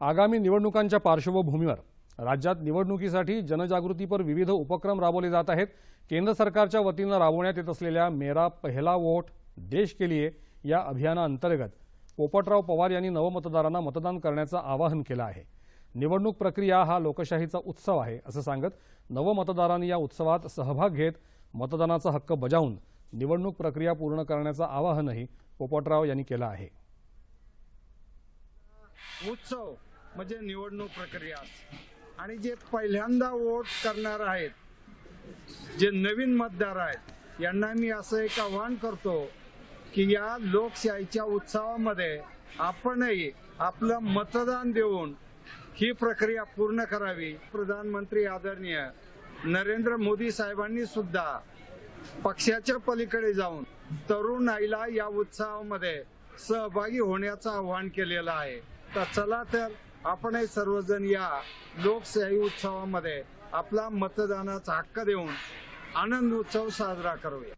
आगामी निवडणुकांच्या पार्श्वभूमीवर राज्यात निवडणुकीसाठी जनजागृतीपर विविध उपक्रम राबवले जात आहेत. केंद्र सरकारच्या वतीनं राबवण्यात येत असलेल्या मेरा पहिला वोट देश के लिए या अभियानाअंतर्गत पोपटराव पवार यांनी नवमतदारांना मतदान करण्याचं आवाहन केलं आहे. निवडणूक प्रक्रिया हा लोकशाहीचा उत्सव आहे असं सांगत नवमतदारांनी या उत्सवात सहभाग घेत मतदानाचा हक्क बजावून निवडणूक प्रक्रिया पूर्ण करण्याचं आवाहनही पोपटराव यांनी केलं आहे. उत्सव म्हणजे निवडणूक प्रक्रिया. आणि जे पहिल्यांदा वोट करणार आहेत जे नवीन मतदार आहेत यांना मी असं एक आवाहन करतो की या लोकशाहीच्या उत्सवामध्ये आपणही आपलं मतदान देऊन ही प्रक्रिया पूर्ण करावी. प्रधानमंत्री आदरणीय नरेंद्र मोदी साहेबांनी सुद्धा पक्षाच्या पलीकडे जाऊन तरुणाईला या उत्सवामध्ये सहभागी होण्याचं आवाहन केलेलं आहे. तर चला तर आपणही सर्वजण या लोकशाही उत्सवामध्ये आपला मतदानाचा हक्क देऊन आनंद उत्सव साजरा करूया.